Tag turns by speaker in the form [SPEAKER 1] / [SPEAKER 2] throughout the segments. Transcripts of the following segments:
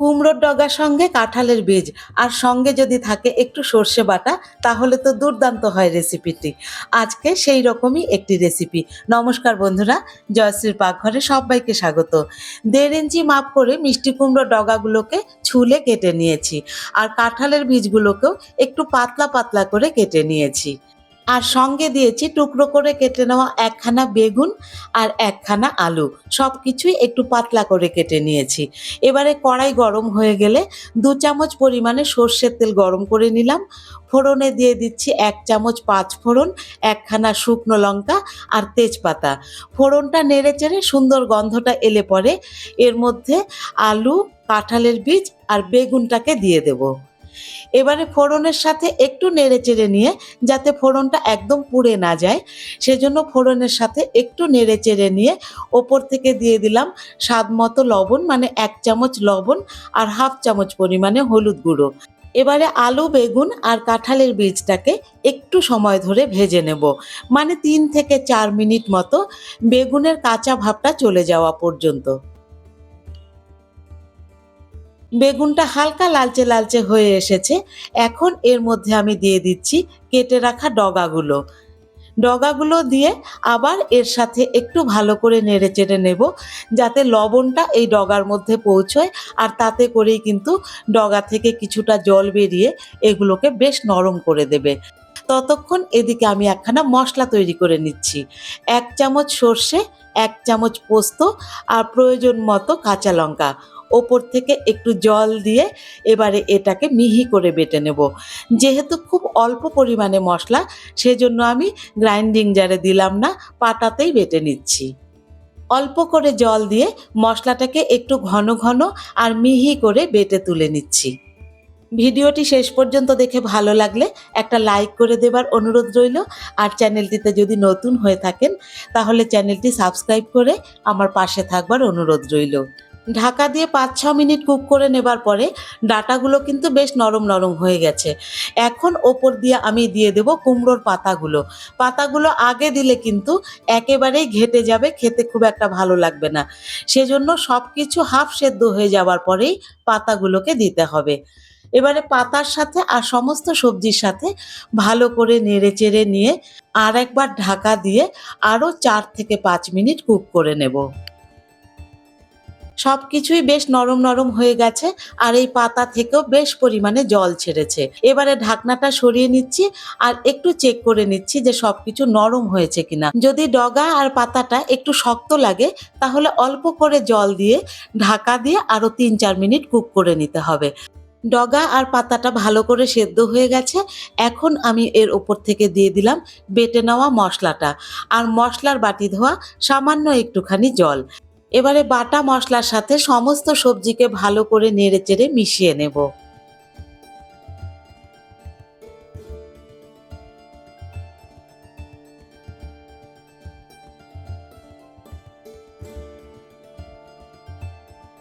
[SPEAKER 1] কুমড়োর ডগার সঙ্গে কাঁঠালের বীজ। আর সঙ্গে যদি থাকে একটু সর্ষে বাটা, তাহলে তো দুর্দান্ত হয় রেসিপিটি। আজকে সেই রকমই একটি রেসিপি। নমস্কার বন্ধুরা, জয়শ্রীর পাকঘরে সবাইকে স্বাগত। দেড় ইঞ্চি মাপ করে মিষ্টি কুমড়োর ডগাগুলোকে ছুলে কেটে নিয়েছি। আর কাঁঠালের বীজগুলোকেও একটু পাতলা পাতলা করে কেটে নিয়েছি। আর সঙ্গে দিয়েছি টুকরো করে কেটে নেওয়া একখানা বেগুন আর একখানা আলু। সব কিছুই একটু পাতলা করে কেটে নিয়েছি। এবারে কড়াই গরম হয়ে গেলে দু চামচ পরিমাণে সর্ষের তেল গরম করে নিলাম। ফোড়নে দিয়ে দিচ্ছি এক চামচ পাঁচ ফোড়ন, একখানা শুকনো লঙ্কা আর তেজপাতা। ফোড়নটা নেড়ে চেড়ে সুন্দর গন্ধটা এলে পরে এর মধ্যে আলু, কাঁঠালের বীজ আর বেগুনটাকে দিয়ে দেবো। এবারে ফোড়নের সাথে একটু নেড়ে চেড়ে নিয়ে যাতে ফোড়নটা একদম পুড়ে না যায়, সেজন্য ফোড়নের সাথে একটু নেড়ে চেড়ে নিয়ে ওপর থেকে দিয়ে দিলাম স্বাদ মতো লবণ মানে এক চামচ লবণ আর হাফ চামচ পরিমাণে হলুদ গুঁড়ো। এবারে আলু, বেগুন আর কাঁঠালের বীজটাকে একটু সময় ধরে ভেজে নেব মানে তিন থেকে চার মিনিট মতো বেগুনের কাঁচা ভাবটা চলে যাওয়া পর্যন্ত। বেগুনটা হালকা লালচে লালচে হয়ে এসেছে। এখন এর মধ্যে আমি দিয়ে দিচ্ছি কেটে রাখা ডগাগুলো। ডগাগুলো দিয়ে আবার এর সাথে একটু ভালো করে নেড়ে চেড়ে নেব যাতে লবণটা এই ডগার মধ্যে পৌঁছয় আর তাতে করেই কিন্তু ডগা থেকে কিছুটা জল বেরিয়ে এগুলোকে বেশ নরম করে দেবে। ততক্ষণ এদিকে আমি একখানা মশলা তৈরি করে নিচ্ছি। এক চামচ সর্ষে, এক চামচ পোস্ত আর প্রয়োজন মতো কাঁচা লঙ্কা। ওপর থেকে একটু জল দিয়ে এবারে এটাকে মিহি করে বেটে নেব। যেহেতু খুব অল্প পরিমাণে মশলা, সেজন্য আমি গ্রাইন্ডিং জারে দিলাম না, পাটাতেই বেটে নিচ্ছি। অল্প করে জল দিয়ে মশলাটাকে একটু ঘন ঘন আর মিহি করে বেটে তুলে নিচ্ছি। ভিডিওটি শেষ পর্যন্ত দেখে ভালো লাগলে একটা লাইক করে দেবার অনুরোধ রইল। আর চ্যানেলটিতে যদি নতুন হয়ে থাকেন, তাহলে চ্যানেলটি সাবস্ক্রাইব করে আমার পাশে থাকবার অনুরোধ রইল। ঢাকা দিয়ে পাঁচ, ছ মিনিট কুক করে নেবার পরে ডাটাগুলো কিন্তু বেশ নরম নরম হয়ে গেছে। এখন ওপর দিয়ে আমি দিয়ে দেব কুমড়োর পাতাগুলো। পাতাগুলো আগে দিলে কিন্তু একেবারেই ঘেটে যাবে, খেতে খুব একটা ভালো লাগবে না। সেজন্য সব কিছু হাফ সেদ্ধ হয়ে যাওয়ার পরেই পাতাগুলোকে দিতে হবে। এবারে পাতার সাথে আর সমস্ত সবজির সাথে ভালো করে নেড়ে চেড়ে নিয়ে আর একবার ঢাকা দিয়ে আরও চার থেকে পাঁচ মিনিট কুক করে নেব। সব কিছুই বেশ নরম নরম হয়ে গেছে আর এই পাতা থেকেও বেশ পরিমাণে জল ছেড়েছে। এবারে ঢাকনাটা সরিয়ে নিচ্ছি আর একটু চেক করে নিচ্ছি যে সব কিছু নরম হয়েছে কিনা। যদি ডগা আর পাতাটা একটু শক্ত লাগে, তাহলে অল্প করে জল দিয়ে ঢাকা দিয়ে আরও তিন চার মিনিট কুক করে নিতে হবে। ডগা আর পাতাটা ভালো করে সেদ্ধ হয়ে গেছে। এখন আমি এর ওপর থেকে দিয়ে দিলাম বেটে নেওয়া মশলাটা। আর মশলার বাটি ধোয়া সামান্য একটুখানি জল। এবারে বাটা মশলার সাথে সমস্ত সবজিকে ভালো করে নেড়ে চেড়ে মিশিয়ে নেব।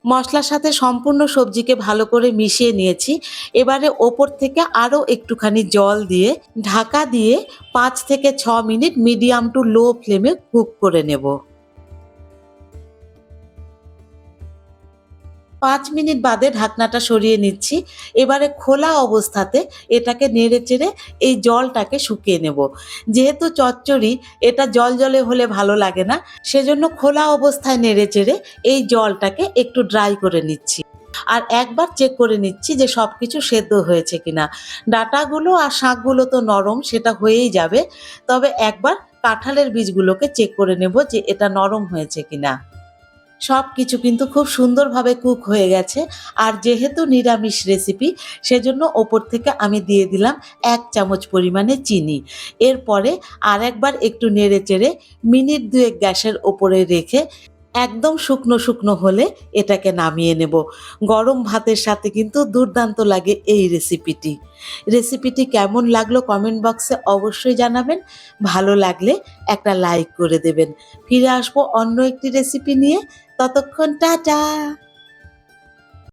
[SPEAKER 1] মশলার সাথে সম্পূর্ণ সবজিকে ভালো করে মিশিয়ে নিয়েছি। এবারে ওপর থেকে আরও একটুখানি জল দিয়ে ঢাকা দিয়ে পাঁচ থেকে ছ মিনিট মিডিয়াম টু লো ফ্লেমে কুক করে নেব। পাঁচ মিনিট বাদে ঢাকনাটা সরিয়ে নিচ্ছি। এবারে খোলা অবস্থাতে এটাকে নেড়ে চেড়ে এই জলটাকে শুকিয়ে নেব। যেহেতু চচ্চড়ি, এটা জল জলে হলে ভালো লাগে না, সেজন্য খোলা অবস্থায় নেড়ে চেড়ে এই জলটাকে একটু ড্রাই করে নিচ্ছি। আর একবার চেক করে নিচ্ছি যে সব কিছু সেদ্ধ হয়েছে কিনা। ডাটাগুলো আর শাকগুলো তো নরম, সেটা হয়েই যাবে। তবে একবার কাঁঠালের বীজগুলোকে চেক করে নেব যে এটা নরম হয়েছে কিনা। সব কিছু কিন্তু খুব সুন্দরভাবে কুক হয়ে গেছে। আর যেহেতু নিরামিষ রেসিপি সেজন্য ওপর থেকে আমি দিয়ে দিলাম এক চামচ পরিমাণে চিনি। এরপরে আর একবার একটু নেড়ে চেড়ে মিনিট দুয়েক গ্যাসের ওপরে রেখে একদম শুকনো শুকনো হলে এটাকে নামিয়ে নেব। গরম ভাতের সাথে কিন্তু দুর্দান্ত লাগে এই রেসিপিটি রেসিপিটি কেমন লাগল কমেন্ট বক্সে অবশ্যই জানাবেন। ভালো লাগলে একটা লাইক করে দেবেন। ফিরে আসব অন্য একটি রেসিপি নিয়ে। ততক্ষণ টাটা